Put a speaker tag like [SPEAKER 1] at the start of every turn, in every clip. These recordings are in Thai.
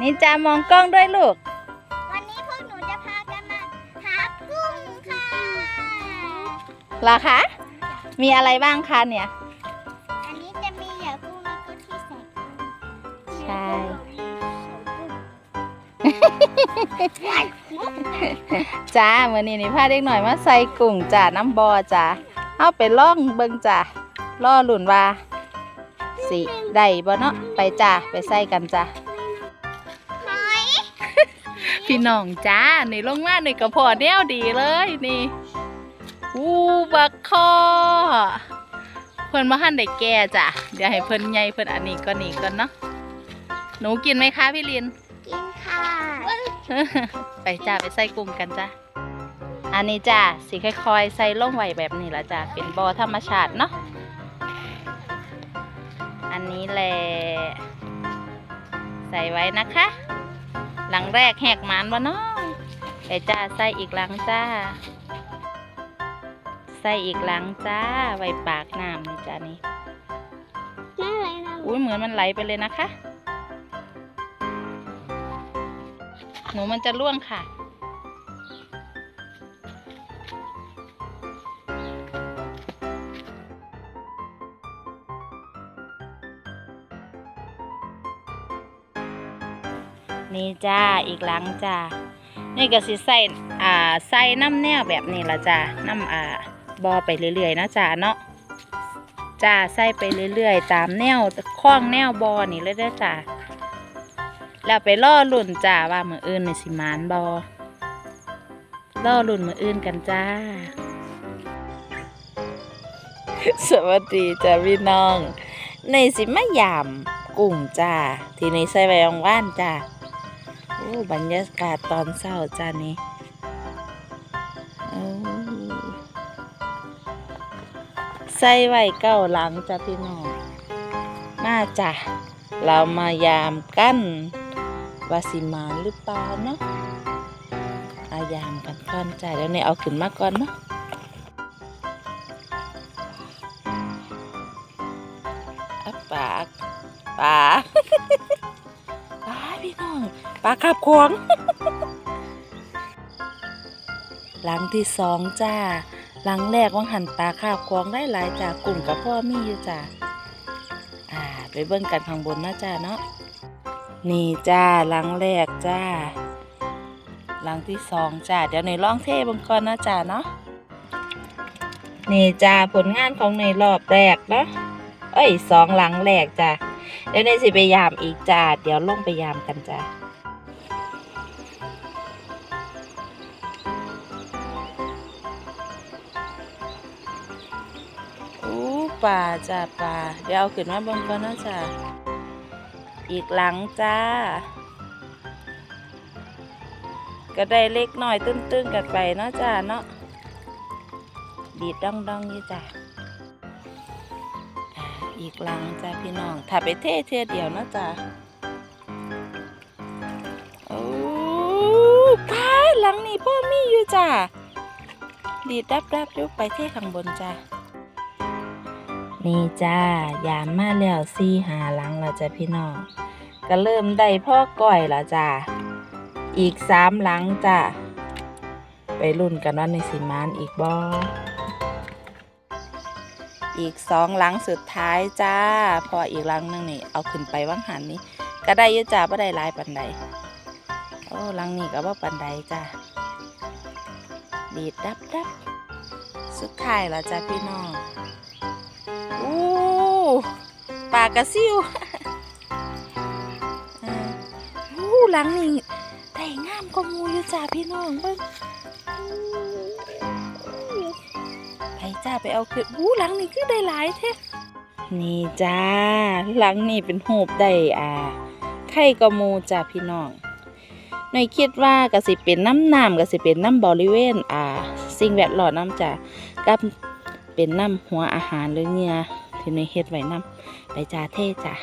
[SPEAKER 1] นี่จ้ามองกล้องด้วยลูก
[SPEAKER 2] วันนี้พวกหนูจะพากันมาหากุ้งค่ะ
[SPEAKER 1] เหรอคะ มีอะไรบ้างคะเนี่ย
[SPEAKER 2] อันนี้จะมีเหยื่อกุ้งแล้วก็ที่ใส่กุ้ง
[SPEAKER 1] ใช่ จ้าเมื่อนี้นี่พาเด็กหน่อยมาใส่กุ้งจ้าน้ำบอจ้าเอาไปล่องเบิ่งจ้าล่อหลุนว่าสิได้บ่เนาะไปจ้าไปใส่กันจ้า
[SPEAKER 2] หอย
[SPEAKER 1] พี่น้องจ้านี่ลงมานี่กระพอแนวดีเลยนี่อู้บักคอเพิ่นมาหันได้แก่จ้ะเดี๋ยวให้เพิ่นใหญ่เพิ่นอันนี้ก็นี่ก่อนเนาะหนูกินไหมคะพี่ลิน
[SPEAKER 2] กินค่ะ
[SPEAKER 1] ไปจ้าไปใส่กุ้งกันจ้าอันนี้จ้าสิค่อยๆใส่ลงไว้แบบนี้ละจ้าเป็นบ่อธรรมชาติเนาะอันนี้แหละใส่ไว้นะคะ หลังแรกแหกหมานบ่เนาะไปจ้าใส่อีกหลังจ้า ใส่อีกหลังจ้า ไว้ปากน้ำนี่จ้านี่
[SPEAKER 2] น่าอะไรนะ
[SPEAKER 1] อุ้ยเหมือนมันไหลไปเลยนะคะ หนูมันจะล่วงค่ะ นี่จ้าอีกหลังจ้านี่ก็สิใส่อ่าใส่น้ำแนวแบบนี้ละจ้าน้ำอ่าบอไปเรื่อยๆนะจ้าเนาะจ้าใส่ไปเรื่อยๆ ตามแนวคล้องแนวบอนี่เลยเด้อจ้าแล้วไปล่อลุ่นจ้าว่ามืออื่นในสิมานบอล่อลุ่นมืออื่นกันจ้า สวัสดีจ้าพี่น้อง ในสิมายามกุ้งจ้าที่ในใส่ใบองว่านจ้า บรรยากาศตอนเช้าจ้านี่ใส่ไว้เก้าหลังจ้าพี่น้องมาจ้ะเรามายามกันว่าสิมาหรือเปล่าเนาะอายามกันก่อนจ้ะเดี๋ยวนี้เอาขึ้นมาก่อนเนาะอับปากปาปลา พี่น้องปลาขับขวง หลังที่สองจ้า หลังแรกว่างหันปลาคาบควงได้หลายจากกลุ่มกับพ่อมีอยู่จ้าอ่า ไปเบิ่งกันข้างบนนะจ้าเนาะนี่จ้าหลังแรกจ้า หลังที่สองจ้าเดี๋ยวในล่องเทเบังก่อนนะจ้าเนาะนี่จ้าผลงานของในรอบแรกเนาะเอ้ยสองหลังแรกจ้า เดี๋ยวในสิไปยามอีกจ้าเดี๋ยวลงไปยามกันจ้าอู้ป่าจ้าป่าเดี๋ยวเอาขึ้นมาบิ่งก่อนนะจ้าอีกหลังจ้า ก็ได้เล็กหน่อยตื้นๆกันไปเนาะจ้าเนาะดีดดองดองๆอยู่จ้า อีกหลังจ้าพี่น้องถ้าไปเทเทเดียวนะจ้าโอ้ป้าหลังนี้พ่อมีอยู่จ้าดีดดับดับๆอยู่ไปเทข้างบนจ้านี่จ้ายามมาแล้วซี่หาหลังแล้วจ้ะพี่น้องก็เริ่มได้พ่อก้อยแล้วจ้าอีกสามหลังจ้าไปรุ่นกันว่าในสิมานอีกบ่ อีกสองหลังสุดท้ายจ้า พออีกหลังนึงนี่ เอาขึ้นไปว่างหันนี้ ก็ได้เยอะจ้าไม่ได้ลายปันใดโอ้หลังนี้ก็ว่าปันใดจ้าดีดดับดับสุดท้ายแล้วจ้าพี่น้องอู้ปลากระซิวอู้หลังนี่ได้งามกว่ามูอยู่จ้าพี่น้องเบิ่ง จ้าไปเอาขึ้นอู้หลังนี่คือได้หลายแท้นี่จ้าหลังนี่เป็นหูบได้อ่าไข่กระมูจ้าพี่น้องในคิดว่ากะสิเป็นน้ำน้ำกะสิเป็นน้ำบริเวณอ่า สิ่งแวดล้อมน้ำจ้ากับเป็นน้ำหัวอาหารหรือเนื้อที่ในเฮ็ดไว้น้ำไปจ้าเท่จ้ะ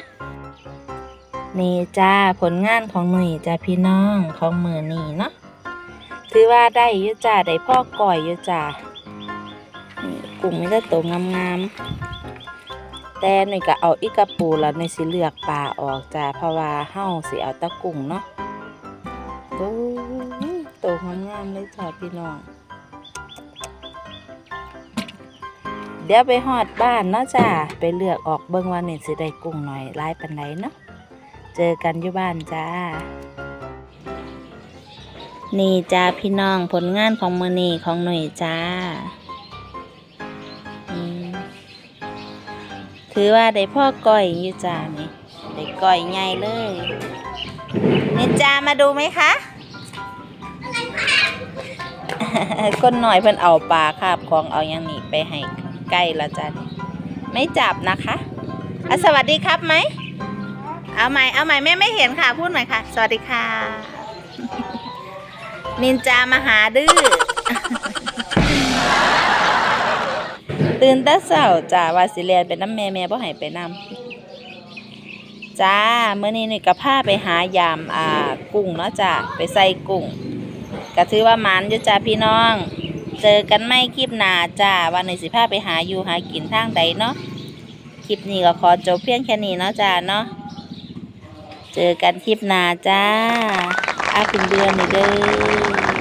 [SPEAKER 1] นี่จ้าผลงานของมือจ้าพี่น้องของมือนี่เนาะถือว่าได้ยู่จ้าได้พ่อก่อยยู่จ้า กลุ่มไม่ได้โตวงามๆแต่หน่อยก็เอาอีกระปูแล้วหน่อยสิเลือกปลาออกจ้าเพราะว่าเฮาสิเอาตะกุ้งเนาะโอ้ยโตงามๆเลยจ้าพี่น้อง เดี๋ยวไปฮอดบ้านเนาะจ้าไปเลือกออกเบิ่งว่าเนี่ยสิได้กุ้งหน่อยหลายปานใดเนาะเจอกันอยู่บ้านจ้านี่จ้าพี่น้องผลงานของมือนีของหน่อยจ้า ถือว่าได้พ่อก้อยอยู่จ้านี่ได้ก้อยใหญ่เลยนี่จ้ามาดูไหมคะก้นหน่อยเพิ่นเอาปลาคาบของเอาอย่างนี้ไปให้ใกล้ละจ้านี่ไม่จับนะคะอะสวัสดีครับไหม เอาใหม่ เอาใหม่แม่ไม่เห็นค่ะ พูดใหม่ค่ะ สวัสดีค่ะ นินจามาหาดื้อ ตื่นแต่เช้าจ้าว่าสิเรียนเป็นน้ำแม่แม่บ่ให้ไปนำจ้าเมื่อนี้นี่ก็พาไปหายามอ่ากุ้งเนาะจ้าไปใส่กุ้งก็ถือว่ามันอยู่จ้าพี่น้อง เจอกันไม่คลิปหนาจ้าวันนี้สิพาไปหาอยู่หากินทางใดเนาะคลิปนี้ก็ขอจบเพียงแค่นี้เนาะจ้าเนาะเจอกันคลิปหนาจ้าอาคุณเดือนนี่เด้อ